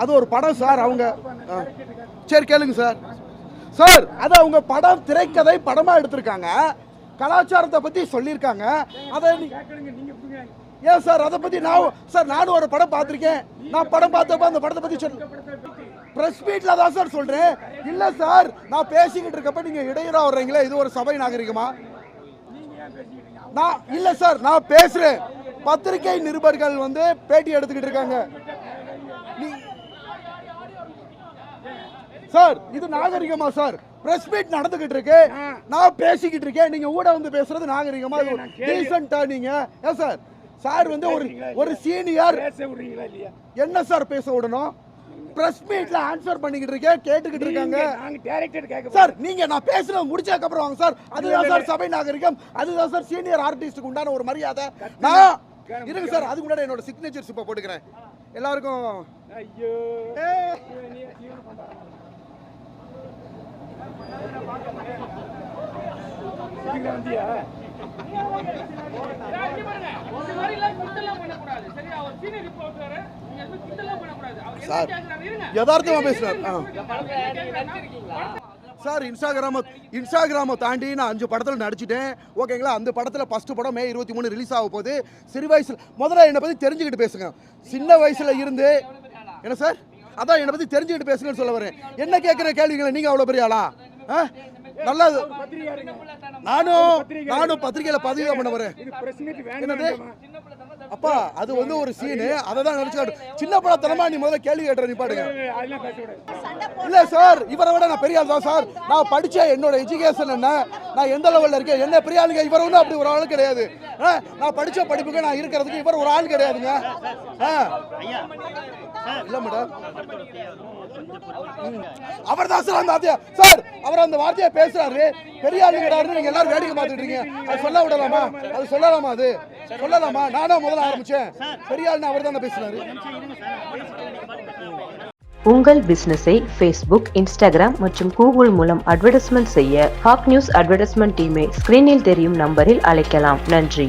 அது ஒரு படம் சார் அவங்க சரி கேளுங்க சார். சார் அது அவங்க படம் திரைக்கதை படமா எடுத்திருக்காங்க. கலாச்சாரத்தை பத்தி சொல்லியிருக்காங்க. அதை ஏன் சார் அதை பத்தி நான் சார் நானும் ஒரு படம் பார்த்துருக்கேன். நான் படம் பார்த்தப்ப அந்த படத்தை பத்தி சொல் பிரஸ் மீட்ல தான் சார் சொல்றேன். இல்ல சார் நான் பேசிக்கிட்டு இருக்கப்ப நீங்க இடையூறா வர்றீங்களே இது ஒரு சபை நாகரிகமா? நான் இல்ல சார் நான் பேசுறேன். பத்திரிகை நிருபர்கள் வந்து பேட்டி எடுத்துக்கிட்டு இருக்காங்க. சார் இது நாகரிகமா சார்? பிரஸ் மீட் நடந்துகிட்டு இருக்கு. நான் பேசிக்கிட்டு இருக்கேன். நீங்க ஊட வந்து பேசுறது நாகரிகமா டீசென்ட்டா நீங்க. ஏன் சார்? சார் வந்து ஒரு ஒரு சீனியர் என்ன சார் பேச விடணும்? பிரஸ் மீட்ல ஆன்சர் பண்ணிக்கிட்டு இருக்கேன். கேட்டுக்கிட்டு இருக்காங்க. சார் நீங்க நான் பேசுறது முடிச்சதுக்கு அப்புறம் வாங்க சார். அதுதான் சார் சபை நாகரிகம். அதுதான் சார் சீனியர் ஆர்டிஸ்டுக்கு உண்டான ஒரு மரியாதை. நான் இருங்க சார் அதுக்கு முன்னாடி என்னோட சிக்னேச்சர்ஸ் இப்போ போட்டுக்கிறேன். எல்லாருக்கும் ஐயோ. சார், யதார்த்தமா பேசுறாரு. ஆ. சார் இன்ஸ்டாகிராம இன்ஸ்டாகிராமை தாண்டி நான் அஞ்சு படத்தில் நடிச்சிட்டேன். ஓகேங்களா? அந்த படத்தில் ஃபஸ்ட்டு படம் மே இருபத்தி மூணு ரிலீஸ் ஆக போகுது. சிறு வயசில் முதல்ல என்னை பற்றி தெரிஞ்சுக்கிட்டு பேசுங்க. சின்ன வயசில் இருந்து என்ன சார்? அதான் என்னை பற்றி தெரிஞ்சுக்கிட்டு பேசுங்கன்னு சொல்ல வரேன். என்ன கேட்குற கேள்விகளை நீங்கள் அவ்வளோ பெரிய ஆளா? ஆ நல்லா பத்திரிகாருங்க நானும் நானும் பத்திரிகையில் பதிவு பண்ண வரேன் என்னது? அப்பா அது வந்து ஒரு சீனு அதை தான் நினச்சி சின்ன படத்தனமா நீ முதல்ல கேள்வி கேட்டுற நீ பாடுங்க இல்ல சார் இவரை விட நான் பெரிய ஆள் தான் சார். நான் படிச்ச என்னோட எஜுகேஷன் என்ன? நான் எந்த லெவல்ல இருக்கேன்? என்ன பெரிய ஆளுங்க இவர் ஒன்றும் அப்படி ஒரு ஆள் கிடையாது. ஆ, நான் படிச்ச படிப்புக்கு நான் இருக்கிறதுக்கு இவர் ஒரு ஆள் கிடையாதுங்க. ஆ. இல்ல மேடம். அவர் தான் சார் அந்த வார்த்தையா. சார் அவர் அந்த வார்த்தையை பேசுறாரு. பெரிய ஆளுங்கிறாரு நீங்க எல்லாரும் வேடிக்கை பார்த்துட்டு இருக்கீங்க அது சொல்ல விடலாமா? அது சொல்லலாமா அது? சொல்லலாமா? நானா முதல்ல ஆரம்பிச்சேன். பெரிய ஆள்னு அவர் தானே பேசுறாரு உங்கள் பிசினஸை ஃபேஸ்புக் இன்ஸ்டாகிராம் மற்றும் கூகுள் மூலம் அட்வர்டைஸ்மெண்ட் செய்ய ஹாப் நியூஸ் அட்வர்டைஸ்மெண்ட் டீமை ஸ்கிரீனில் தெரியும் நம்பரில் அழைக்கலாம். நன்றி.